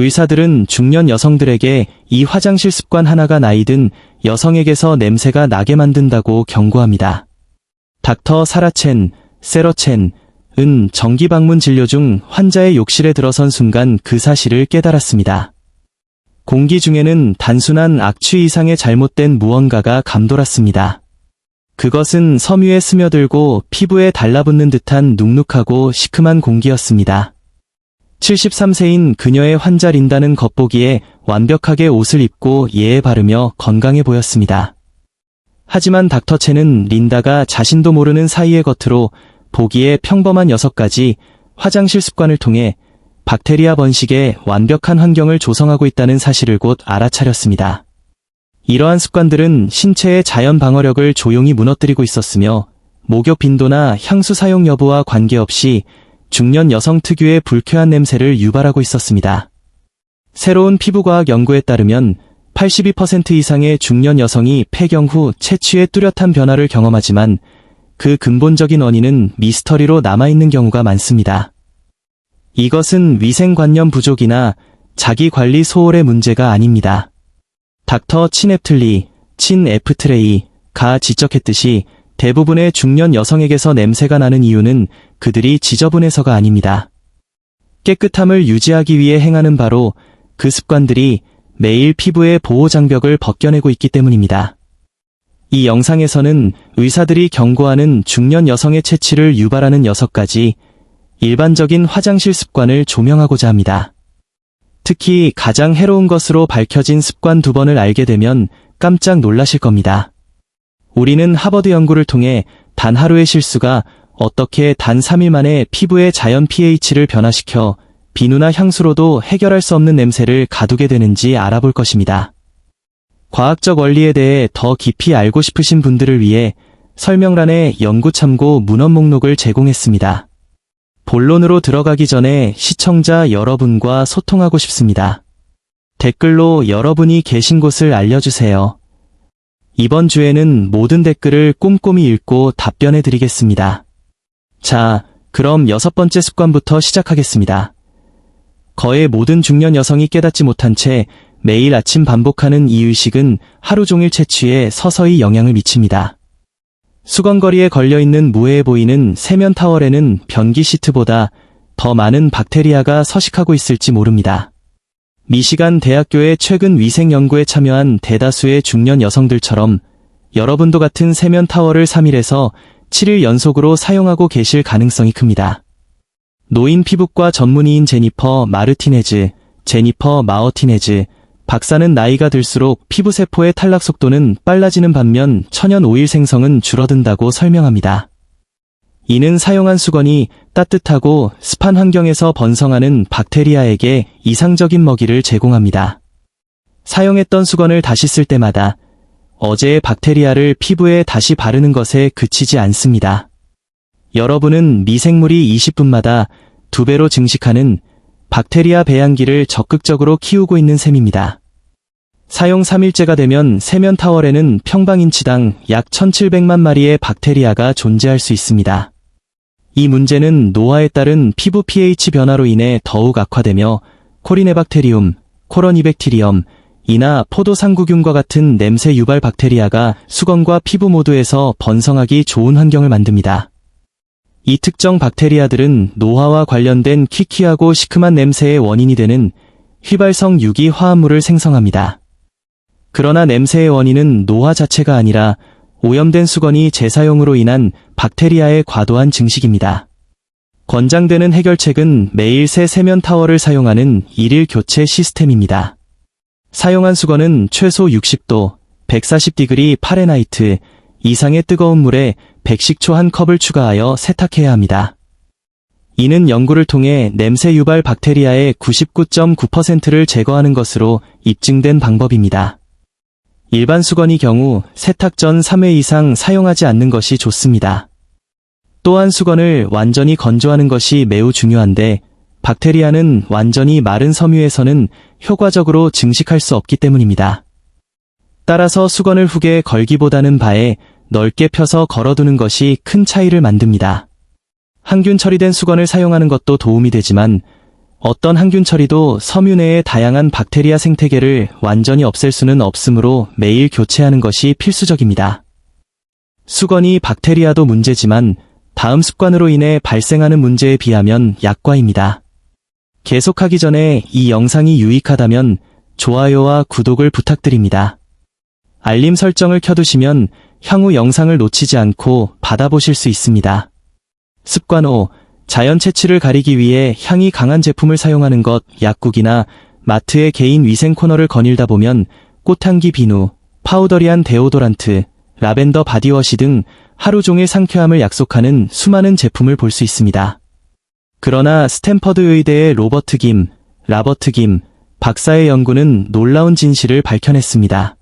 의사들은 중년 여성들에게 이 화장실 습관 하나가 나이든 여성에게서 냄새가 나게 만든다고 경고합니다. 닥터 사라첸, 세러첸, 은 정기 방문 진료 중 환자의 욕실에 들어선 순간 그 사실을 깨달았습니다. 공기 중에는 단순한 악취 이상의 잘못된 무언가가 감돌았습니다. 그것은 섬유에 스며들고 피부에 달라붙는 듯한 눅눅하고 시큼한 공기였습니다. 73세인 그녀의 환자 린다는 겉보기에 완벽하게 옷을 입고 예에 바르며 건강해 보였습니다. 하지만 닥터 첸은 린다가 자신도 모르는 사이의 겉으로 보기에 평범한 여섯 가지 화장실 습관을 통해 박테리아 번식에 완벽한 환경을 조성하고 있다는 사실을 곧 알아차렸습니다. 이러한 습관들은 신체의 자연 방어력을 조용히 무너뜨리고 있었으며 목욕 빈도나 향수 사용 여부와 관계없이 중년 여성 특유의 불쾌한 냄새를 유발하고 있었습니다. 새로운 피부과학 연구에 따르면 82% 이상의 중년 여성이 폐경 후 체취의 뚜렷한 변화를 경험하지만 그 근본적인 원인은 미스터리로 남아있는 경우가 많습니다. 이것은 위생관념 부족이나 자기관리 소홀의 문제가 아닙니다. 닥터 친애플리, 친 에프트레이 가 지적했듯이 대부분의 중년 여성에게서 냄새가 나는 이유는 그들이 지저분해서가 아닙니다. 깨끗함을 유지하기 위해 행하는 바로 그 습관들이 매일 피부의 보호 장벽을 벗겨내고 있기 때문입니다. 이 영상에서는 의사들이 경고하는 중년 여성의 채취를 유발하는 여섯 가지 일반적인 화장실 습관을 조명하고자 합니다. 특히 가장 해로운 것으로 밝혀진 습관 두 번을 알게 되면 깜짝 놀라실 겁니다. 우리는 하버드 연구를 통해 단 하루의 실수가 어떻게 단 3일 만에 피부의 자연 pH를 변화시켜 비누나 향수로도 해결할 수 없는 냄새를 가두게 되는지 알아볼 것입니다. 과학적 원리에 대해 더 깊이 알고 싶으신 분들을 위해 설명란에 연구 참고 문헌 목록을 제공했습니다. 본론으로 들어가기 전에 시청자 여러분과 소통하고 싶습니다. 댓글로 여러분이 계신 곳을 알려주세요. 이번 주에는 모든 댓글을 꼼꼼히 읽고 답변해 드리겠습니다. 자, 그럼 여섯 번째 습관부터 시작하겠습니다. 거의 모든 중년 여성이 깨닫지 못한 채 매일 아침 반복하는 이 의식은 하루 종일 채취에 서서히 영향을 미칩니다. 수건거리에 걸려있는 무해해 보이는 세면 타월에는 변기 시트보다 더 많은 박테리아가 서식하고 있을지 모릅니다. 미시간 대학교의 최근 위생 연구에 참여한 대다수의 중년 여성들처럼 여러분도 같은 세면 타월을 3일에서 7일 연속으로 사용하고 계실 가능성이 큽니다. 노인 피부과 전문의인 제니퍼 마르티네즈, 제니퍼 마어티네즈, 박사는 나이가 들수록 피부세포의 탈락 속도는 빨라지는 반면 천연 오일 생성은 줄어든다고 설명합니다. 이는 사용한 수건이 따뜻하고 습한 환경에서 번성하는 박테리아에게 이상적인 먹이를 제공합니다. 사용했던 수건을 다시 쓸 때마다 어제의 박테리아를 피부에 다시 바르는 것에 그치지 않습니다. 여러분은 미생물이 20분마다 두 배로 증식하는 박테리아 배양기를 적극적으로 키우고 있는 셈입니다. 사용 3일째가 되면 세면 타월에는 평방인치당 약 1700만 마리의 박테리아가 존재할 수 있습니다. 이 문제는 노화에 따른 피부 pH 변화로 인해 더욱 악화되며 코리네박테리움, 코로니백티리엄, 이나 포도상구균과 같은 냄새 유발 박테리아가 수건과 피부 모두에서 번성하기 좋은 환경을 만듭니다. 이 특정 박테리아들은 노화와 관련된 키키하고 시큼한 냄새의 원인이 되는 휘발성 유기 화합물을 생성합니다. 그러나 냄새의 원인은 노화 자체가 아니라 오염된 수건이 재사용으로 인한 박테리아의 과도한 증식입니다. 권장되는 해결책은 매일 새 세면 타월을 사용하는 일일 교체 시스템입니다. 사용한 수건은 최소 60도, 140디그리 파레나이트 이상의 뜨거운 물에 백식초 한 컵을 추가하여 세탁해야 합니다. 이는 연구를 통해 냄새 유발 박테리아의 99.9%를 제거하는 것으로 입증된 방법입니다. 일반 수건이 경우 세탁 전 3회 이상 사용하지 않는 것이 좋습니다. 또한 수건을 완전히 건조하는 것이 매우 중요한데 박테리아는 완전히 마른 섬유에서는 효과적으로 증식할 수 없기 때문입니다. 따라서 수건을 훅에 걸기보다는 바에 넓게 펴서 걸어두는 것이 큰 차이를 만듭니다. 항균 처리된 수건을 사용하는 것도 도움이 되지만 어떤 항균 처리도 섬유 내의 다양한 박테리아 생태계를 완전히 없앨 수는 없으므로 매일 교체하는 것이 필수적입니다. 수건이 박테리아도 문제지만 다음 습관으로 인해 발생하는 문제에 비하면 약과입니다. 계속하기 전에 이 영상이 유익하다면 좋아요와 구독을 부탁드립니다. 알림 설정을 켜두시면 향후 영상을 놓치지 않고 받아보실 수 있습니다. 습관 5. 자연 채취를 가리기 위해 향이 강한 제품을 사용하는 것, 약국이나 마트의 개인 위생 코너를 거닐다 보면 꽃향기 비누, 파우더리한 데오도란트, 라벤더 바디워시 등 하루 종일 상쾌함을 약속하는 수많은 제품을 볼 수 있습니다. 그러나 스탠퍼드 의대의 로버트 김, 라버트 김, 박사의 연구는 놀라운 진실을 밝혀냈습니다.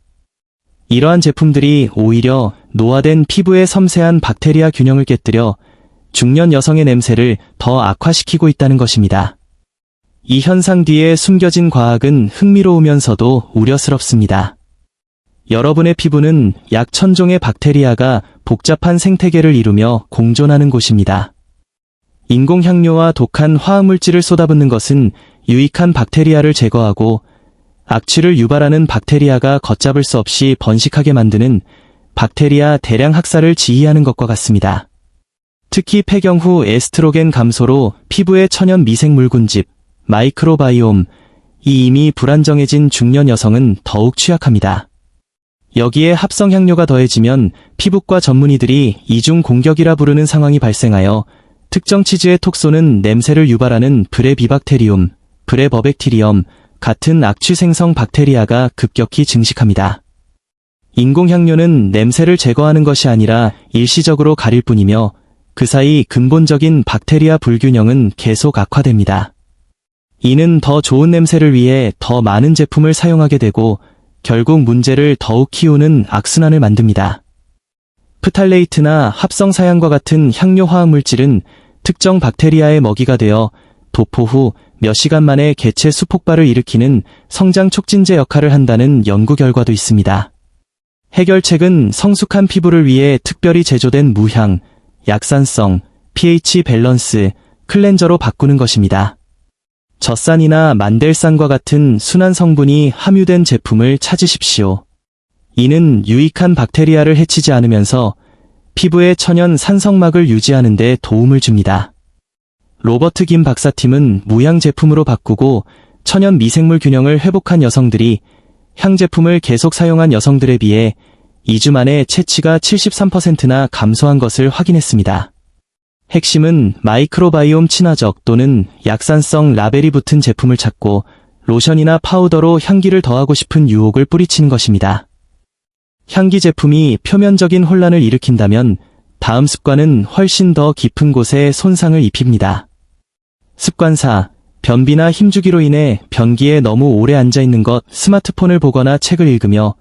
이러한 제품들이 오히려 노화된 피부의 섬세한 박테리아 균형을 깨뜨려 중년 여성의 냄새를 더 악화시키고 있다는 것입니다. 이 현상 뒤에 숨겨진 과학은 흥미로우면서도 우려스럽습니다. 여러분의 피부는 약 천종의 박테리아가 복잡한 생태계를 이루며 공존하는 곳입니다. 인공향료와 독한 화학물질을 쏟아붓는 것은 유익한 박테리아를 제거하고 악취를 유발하는 박테리아가 걷잡을 수 없이 번식하게 만드는 박테리아 대량 학살을 지휘하는 것과 같습니다. 특히 폐경 후 에스트로겐 감소로 피부의 천연 미생 물군집, 마이크로바이옴, 이 이미 불안정해진 중년 여성은 더욱 취약합니다. 여기에 합성 향료가 더해지면 피부과 전문의들이 이중 공격이라 부르는 상황이 발생하여 특정 치즈의 톡소는 냄새를 유발하는 브레비박테리움, 브레버백티리엄 같은 악취 생성 박테리아가 급격히 증식합니다. 인공향료는 냄새를 제거하는 것이 아니라 일시적으로 가릴 뿐이며 그 사이 근본적인 박테리아 불균형은 계속 악화됩니다. 이는 더 좋은 냄새를 위해 더 많은 제품을 사용하게 되고 결국 문제를 더욱 키우는 악순환을 만듭니다. 프탈레이트나 합성 사양과 같은 향료 화학 물질은 특정 박테리아의 먹이가 되어 도포 후 몇 시간 만에 개체 수폭발을 일으키는 성장 촉진제 역할을 한다는 연구 결과도 있습니다. 해결책은 성숙한 피부를 위해 특별히 제조된 무향, 약산성, pH 밸런스, 클렌저로 바꾸는 것입니다. 젖산이나 만델산과 같은 순한 성분이 함유된 제품을 찾으십시오. 이는 유익한 박테리아를 해치지 않으면서 피부의 천연 산성막을 유지하는 데 도움을 줍니다. 로버트 김 박사팀은 무향 제품으로 바꾸고 천연 미생물 균형을 회복한 여성들이 향 제품을 계속 사용한 여성들에 비해 2주 만에 채취가 73%나 감소한 것을 확인했습니다. 핵심은 마이크로바이옴 친화적 또는 약산성 라벨이 붙은 제품을 찾고 로션이나 파우더로 향기를 더하고 싶은 유혹을 뿌리치는 것입니다. 향기 제품이 표면적인 혼란을 일으킨다면 다음 습관은 훨씬 더 깊은 곳에 손상을 입힙니다. 습관 4. 변비나 힘주기로 인해 변기에 너무 오래 앉아 있는 것, 스마트폰을 보거나 책을 읽으며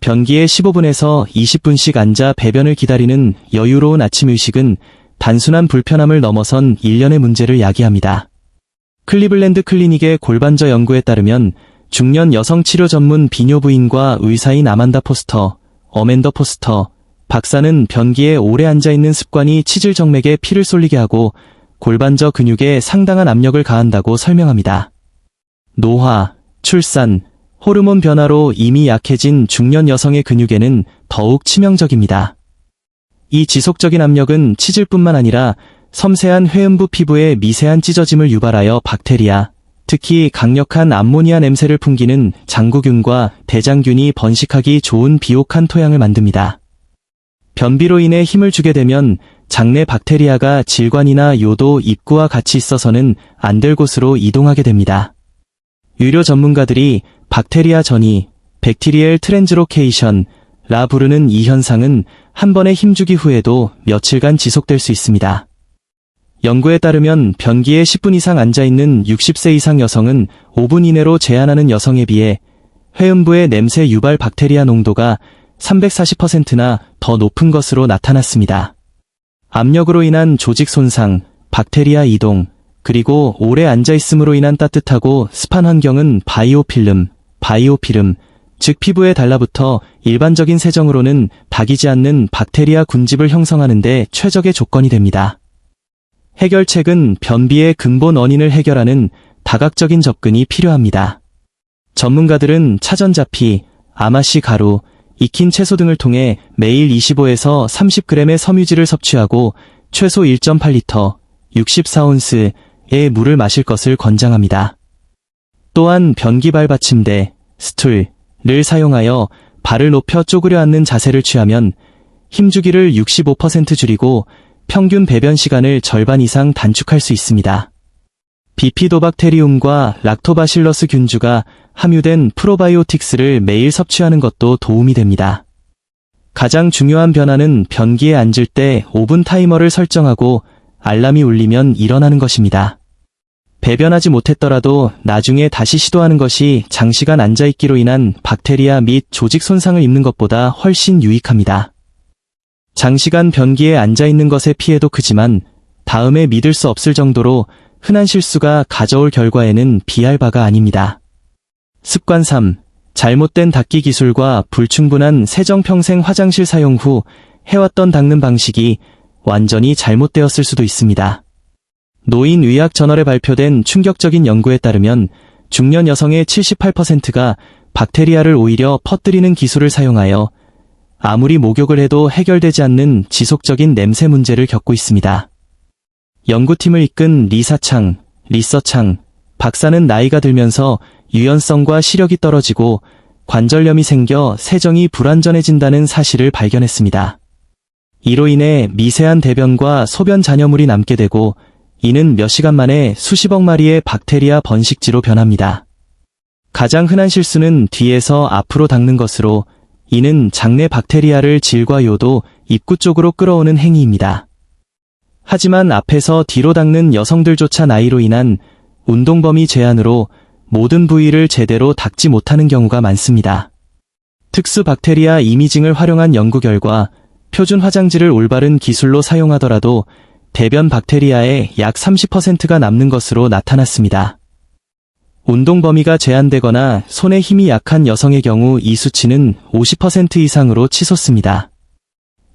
변기에 15분에서 20분씩 앉아 배변을 기다리는 여유로운 아침 의식은 단순한 불편함을 넘어선 일련의 문제를 야기합니다. 클리블랜드 클리닉의 골반저 연구에 따르면 중년 여성 치료 전문 비뇨 부인과 의사인 아만다 포스터, 어맨더 포스터, 박사는 변기에 오래 앉아 있는 습관이 치질 정맥에 피를 쏠리게 하고 골반저 근육에 상당한 압력을 가한다고 설명합니다. 노화, 출산, 호르몬 변화로 이미 약해진 중년 여성의 근육에는 더욱 치명적입니다. 이 지속적인 압력은 치질뿐만 아니라 섬세한 회음부 피부에 미세한 찢어짐을 유발하여 박테리아, 특히 강력한 암모니아 냄새를 풍기는 장구균과 대장균이 번식하기 좋은 비옥한 토양을 만듭니다. 변비로 인해 힘을 주게 되면 장내 박테리아가 질관이나 요도 입구와 같이 있어서는 안 될 곳으로 이동하게 됩니다. 유료 전문가들이 박테리아 전이, 백티리엘 트랜즈로케이션, 라 부르는 이 현상은 한 번의 힘주기 후에도 며칠간 지속될 수 있습니다. 연구에 따르면 변기에 10분 이상 앉아있는 60세 이상 여성은 5분 이내로 제한하는 여성에 비해 회음부의 냄새 유발 박테리아 농도가 340%나 더 높은 것으로 나타났습니다. 압력으로 인한 조직 손상, 박테리아 이동, 그리고 오래 앉아있음으로 인한 따뜻하고 습한 환경은 바이오필름, 바이오피름, 즉 피부에 달라붙어 일반적인 세정으로는 박이지 않는 박테리아 군집을 형성하는데 최적의 조건이 됩니다. 해결책은 변비의 근본 원인을 해결하는 다각적인 접근이 필요합니다. 전문가들은 차전자피, 아마시 가루, 익힌 채소 등을 통해 매일 25에서 30g의 섬유질을 섭취하고 최소 1.8리터, 64온스 의 물을 마실 것을 권장합니다. 또한 변기발 받침대, 스툴을 사용하여 발을 높여 쪼그려 앉는 자세를 취하면 힘주기를 65% 줄이고 평균 배변 시간을 절반 이상 단축할 수 있습니다. 비피도박테리움과 락토바실러스 균주가 함유된 프로바이오틱스를 매일 섭취하는 것도 도움이 됩니다. 가장 중요한 변화는 변기에 앉을 때 5분 타이머를 설정하고 알람이 울리면 일어나는 것입니다. 배변하지 못했더라도 나중에 다시 시도하는 것이 장시간 앉아있기로 인한 박테리아 및 조직 손상을 입는 것보다 훨씬 유익합니다. 장시간 변기에 앉아있는 것의 피해도 크지만 다음에 믿을 수 없을 정도로 흔한 실수가 가져올 결과에는 비할 바가 아닙니다. 습관 3. 잘못된 닦기 기술과 불충분한 세정평생 화장실 사용 후 해왔던 닦는 방식이 완전히 잘못되었을 수도 있습니다. 노인의학 저널에 발표된 충격적인 연구에 따르면 중년 여성의 78%가 박테리아를 오히려 퍼뜨리는 기술을 사용하여 아무리 목욕을 해도 해결되지 않는 지속적인 냄새 문제를 겪고 있습니다. 연구팀을 이끈 리사창, 리서창, 박사는 나이가 들면서 유연성과 시력이 떨어지고 관절염이 생겨 세정이 불완전해진다는 사실을 발견했습니다. 이로 인해 미세한 대변과 소변 잔여물이 남게 되고 이는 몇 시간 만에 수십억 마리의 박테리아 번식지로 변합니다. 가장 흔한 실수는 뒤에서 앞으로 닦는 것으로 이는 장내 박테리아를 질과 요도 입구 쪽으로 끌어오는 행위입니다. 하지만 앞에서 뒤로 닦는 여성들조차 나이로 인한 운동 범위 제한으로 모든 부위를 제대로 닦지 못하는 경우가 많습니다. 특수 박테리아 이미징을 활용한 연구 결과 표준 화장지를 올바른 기술로 사용하더라도 대변 박테리아의 약 30%가 남는 것으로 나타났습니다. 운동 범위가 제한되거나 손에 힘이 약한 여성의 경우 이 수치는 50% 이상으로 치솟습니다.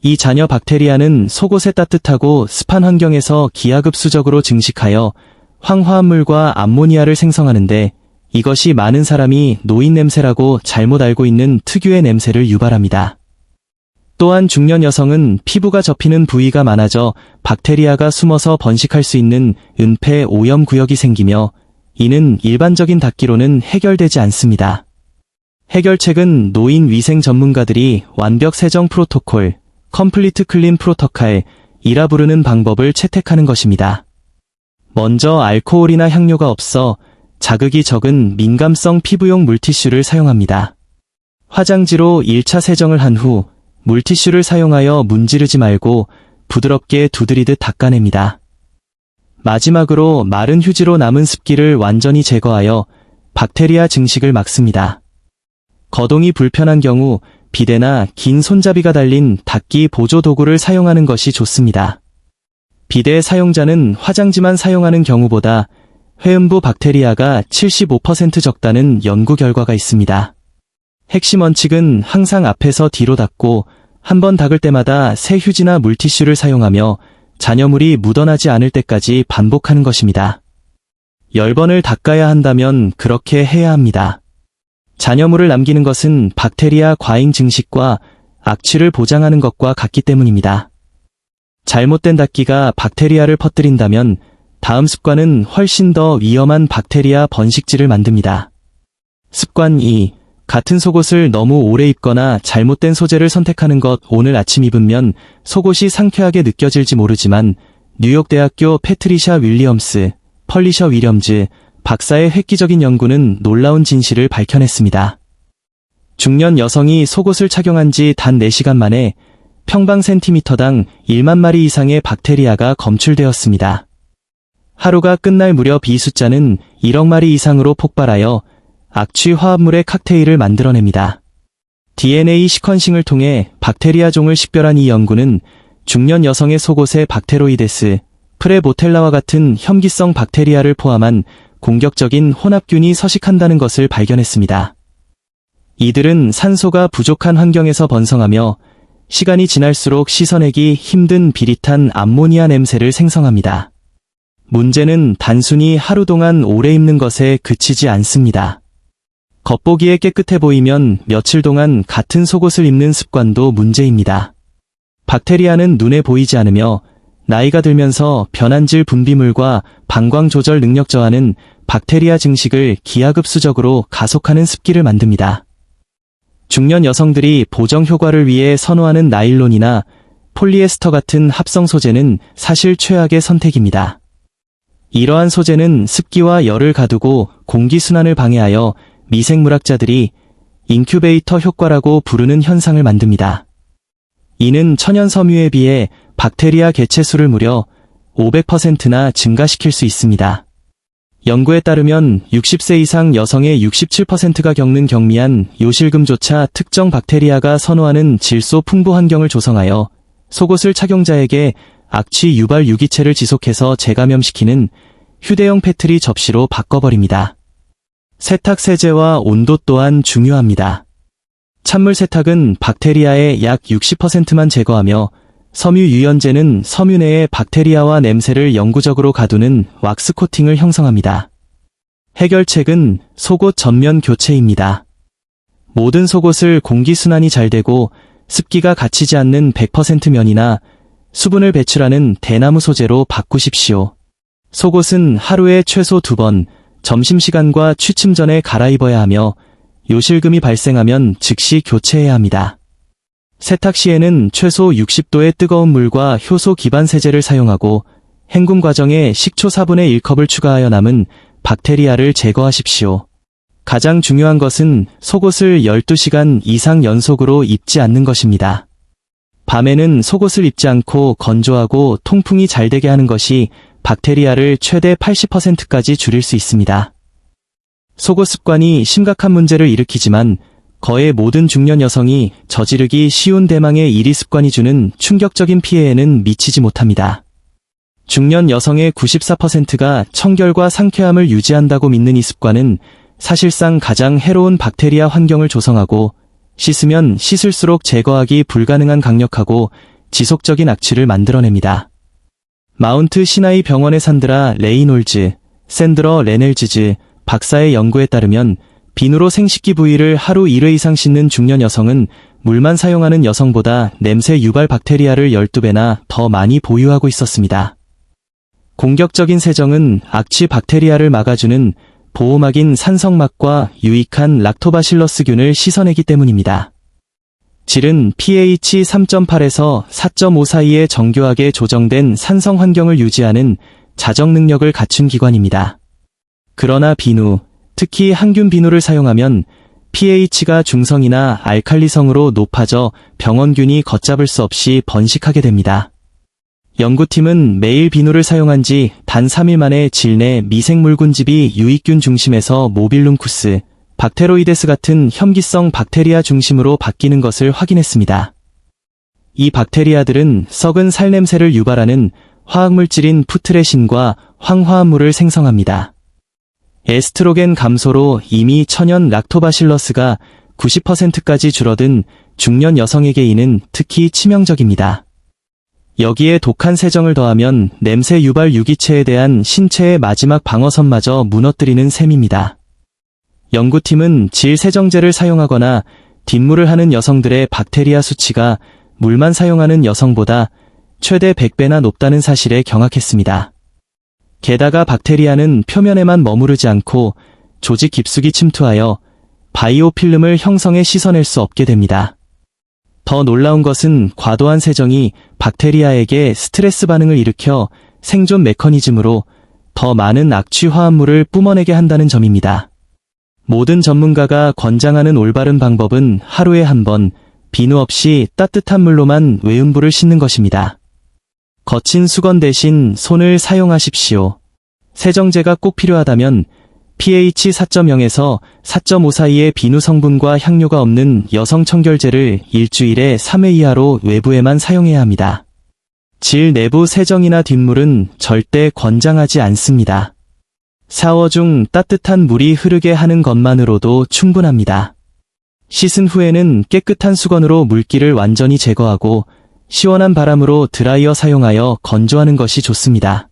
이 잔여 박테리아는 속옷의 따뜻하고 습한 환경에서 기하급수적으로 증식하여 황화합물과 암모니아를 생성하는데 이것이 많은 사람이 노인 냄새라고 잘못 알고 있는 특유의 냄새를 유발합니다. 또한 중년 여성은 피부가 접히는 부위가 많아져 박테리아가 숨어서 번식할 수 있는 은폐 오염 구역이 생기며 이는 일반적인 닦기로는 해결되지 않습니다. 해결책은 노인 위생 전문가들이 완벽 세정 프로토콜, 컴플리트 클린 프로토칼, 이라 부르는 방법을 채택하는 것입니다. 먼저 알코올이나 향료가 없어 자극이 적은 민감성 피부용 물티슈를 사용합니다. 화장지로 1차 세정을 한 후 물티슈를 사용하여 문지르지 말고 부드럽게 두드리듯 닦아냅니다. 마지막으로 마른 휴지로 남은 습기를 완전히 제거하여 박테리아 증식을 막습니다. 거동이 불편한 경우 비데나 긴 손잡이가 달린 닦기 보조 도구를 사용하는 것이 좋습니다. 비데 사용자는 화장지만 사용하는 경우보다 회음부 박테리아가 75% 적다는 연구 결과가 있습니다. 핵심 원칙은 항상 앞에서 뒤로 닦고 한 번 닦을 때마다 새 휴지나 물티슈를 사용하며 잔여물이 묻어나지 않을 때까지 반복하는 것입니다. 10번을 닦아야 한다면 그렇게 해야 합니다. 잔여물을 남기는 것은 박테리아 과잉 증식과 악취를 보장하는 것과 같기 때문입니다. 잘못된 닦기가 박테리아를 퍼뜨린다면 다음 습관은 훨씬 더 위험한 박테리아 번식지를 만듭니다. 습관 2. 같은 속옷을 너무 오래 입거나 잘못된 소재를 선택하는 것 오늘 아침 입으면 속옷이 상쾌하게 느껴질지 모르지만 뉴욕대학교 패트리샤 윌리엄스, 펄리셔 위렴즈 박사의 획기적인 연구는 놀라운 진실을 밝혀냈습니다. 중년 여성이 속옷을 착용한 지 단 4시간 만에 평방 센티미터당 1만 마리 이상의 박테리아가 검출되었습니다. 하루가 끝날 무렵 이 숫자는 1억 마리 이상으로 폭발하여 악취 화합물의 칵테일을 만들어냅니다. DNA 시퀀싱을 통해 박테리아 종을 식별한 이 연구는 중년 여성의 속옷에 박테로이데스, 프레보텔라와 같은 혐기성 박테리아를 포함한 공격적인 혼합균이 서식한다는 것을 발견했습니다. 이들은 산소가 부족한 환경에서 번성하며 시간이 지날수록 씻어내기 힘든 비릿한 암모니아 냄새를 생성합니다. 문제는 단순히 하루 동안 오래 입는 것에 그치지 않습니다. 겉보기에 깨끗해 보이면 며칠 동안 같은 속옷을 입는 습관도 문제입니다. 박테리아는 눈에 보이지 않으며 나이가 들면서 변한질 분비물과 방광 조절 능력 저하는 박테리아 증식을 기하급수적으로 가속하는 습기를 만듭니다. 중년 여성들이 보정 효과를 위해 선호하는 나일론이나 폴리에스터 같은 합성 소재는 사실 최악의 선택입니다. 이러한 소재는 습기와 열을 가두고 공기순환을 방해하여 미생물학자들이 인큐베이터 효과라고 부르는 현상을 만듭니다. 이는 천연 섬유에 비해 박테리아 개체수를 무려 500%나 증가시킬 수 있습니다. 연구에 따르면 60세 이상 여성의 67%가 겪는 경미한 요실금조차 특정 박테리아가 선호하는 질소 풍부 환경을 조성하여 속옷을 착용자에게 악취 유발 유기체를 지속해서 재감염시키는 휴대용 패트리 접시로 바꿔버립니다. 세탁 세제와 온도 또한 중요합니다. 찬물 세탁은 박테리아의 약 60%만 제거하며 섬유 유연제는 섬유 내의 박테리아와 냄새를 영구적으로 가두는 왁스 코팅을 형성합니다. 해결책은 속옷 전면 교체입니다. 모든 속옷을 공기순환이 잘 되고 습기가 갇히지 않는 100% 면이나 수분을 배출하는 대나무 소재로 바꾸십시오. 속옷은 하루에 최소 두 번, 점심시간과 취침 전에 갈아입어야 하며 요실금이 발생하면 즉시 교체해야 합니다. 세탁 시에는 최소 60도의 뜨거운 물과 효소 기반 세제를 사용하고 헹굼 과정에 식초 4분의 1컵을 추가하여 남은 박테리아를 제거하십시오. 가장 중요한 것은 속옷을 12시간 이상 연속으로 입지 않는 것입니다. 밤에는 속옷을 입지 않고 건조하고 통풍이 잘 되게 하는 것이 박테리아를 최대 80%까지 줄일 수 있습니다. 속옷 습관이 심각한 문제를 일으키지만 거의 모든 중년 여성이 저지르기 쉬운 대망의 일위 습관이 주는 충격적인 피해에는 미치지 못합니다. 중년 여성의 94%가 청결과 상쾌함을 유지한다고 믿는 이 습관은 사실상 가장 해로운 박테리아 환경을 조성하고 씻으면 씻을수록 제거하기 불가능한 강력하고 지속적인 악취를 만들어냅니다. 마운트 시나이 병원의 산드라 레이놀즈, 샌드러 레넬즈즈 박사의 연구에 따르면 비누로 생식기 부위를 하루 1회 이상 씻는 중년 여성은 물만 사용하는 여성보다 냄새 유발 박테리아를 12배나 더 많이 보유하고 있었습니다. 공격적인 세정은 악취 박테리아를 막아주는 보호막인 산성막과 유익한 락토바실러스균을 씻어내기 때문입니다. 질은 pH 3.8에서 4.5 사이에 정교하게 조정된 산성 환경을 유지하는 자정 능력을 갖춘 기관입니다. 그러나 비누, 특히 항균 비누를 사용하면 pH가 중성이나 알칼리성으로 높아져 병원균이 걷잡을 수 없이 번식하게 됩니다. 연구팀은 매일 비누를 사용한 지 단 3일 만에 질내 미생물군집이 유익균 중심에서 모빌룸쿠스, 박테로이데스 같은 혐기성 박테리아 중심으로 바뀌는 것을 확인했습니다. 이 박테리아들은 썩은 살냄새를 유발하는 화학물질인 푸트레신과 황화합물을 생성합니다. 에스트로겐 감소로 이미 천연 락토바실러스가 90%까지 줄어든 중년 여성에게 이는 특히 치명적입니다. 여기에 독한 세정을 더하면 냄새 유발 유기체에 대한 신체의 마지막 방어선마저 무너뜨리는 셈입니다. 연구팀은 질 세정제를 사용하거나 뒷물을 하는 여성들의 박테리아 수치가 물만 사용하는 여성보다 최대 100배나 높다는 사실에 경악했습니다. 게다가 박테리아는 표면에만 머무르지 않고 조직 깊숙이 침투하여 바이오 필름을 형성해 씻어낼 수 없게 됩니다. 더 놀라운 것은 과도한 세정이 박테리아에게 스트레스 반응을 일으켜 생존 메커니즘으로 더 많은 악취 화합물을 뿜어내게 한다는 점입니다. 모든 전문가가 권장하는 올바른 방법은 하루에 한 번 비누 없이 따뜻한 물로만 외음부를 씻는 것입니다. 거친 수건 대신 손을 사용하십시오. 세정제가 꼭 필요하다면 pH 4.0에서 4.5 사이의 비누 성분과 향료가 없는 여성 청결제를 일주일에 3회 이하로 외부에만 사용해야 합니다. 질 내부 세정이나 뒷물은 절대 권장하지 않습니다. 샤워 중 따뜻한 물이 흐르게 하는 것만으로도 충분합니다. 씻은 후에는 깨끗한 수건으로 물기를 완전히 제거하고 시원한 바람으로 드라이어 사용하여 건조하는 것이 좋습니다.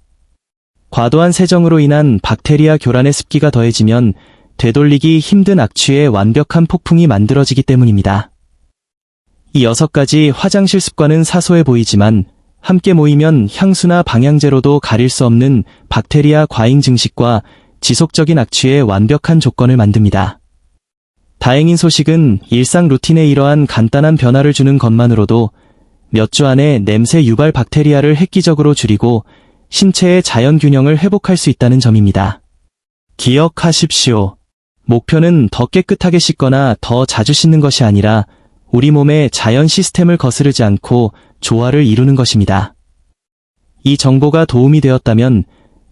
과도한 세정으로 인한 박테리아 교란의 습기가 더해지면 되돌리기 힘든 악취의 완벽한 폭풍이 만들어지기 때문입니다. 이 여섯 가지 화장실 습관은 사소해 보이지만 함께 모이면 향수나 방향제로도 가릴 수 없는 박테리아 과잉 증식과 지속적인 악취의 완벽한 조건을 만듭니다. 다행인 소식은 일상 루틴에 이러한 간단한 변화를 주는 것만으로도 몇 주 안에 냄새 유발 박테리아를 획기적으로 줄이고 신체의 자연 균형을 회복할 수 있다는 점입니다. 기억하십시오. 목표는 더 깨끗하게 씻거나 더 자주 씻는 것이 아니라 우리 몸의 자연 시스템을 거스르지 않고 조화를 이루는 것입니다. 이 정보가 도움이 되었다면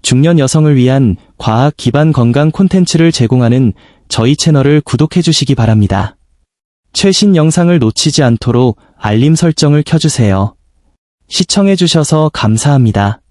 중년 여성을 위한 과학 기반 건강 콘텐츠를 제공하는 저희 채널을 구독해 주시기 바랍니다. 최신 영상을 놓치지 않도록 알림 설정을 켜주세요. 시청해 주셔서 감사합니다.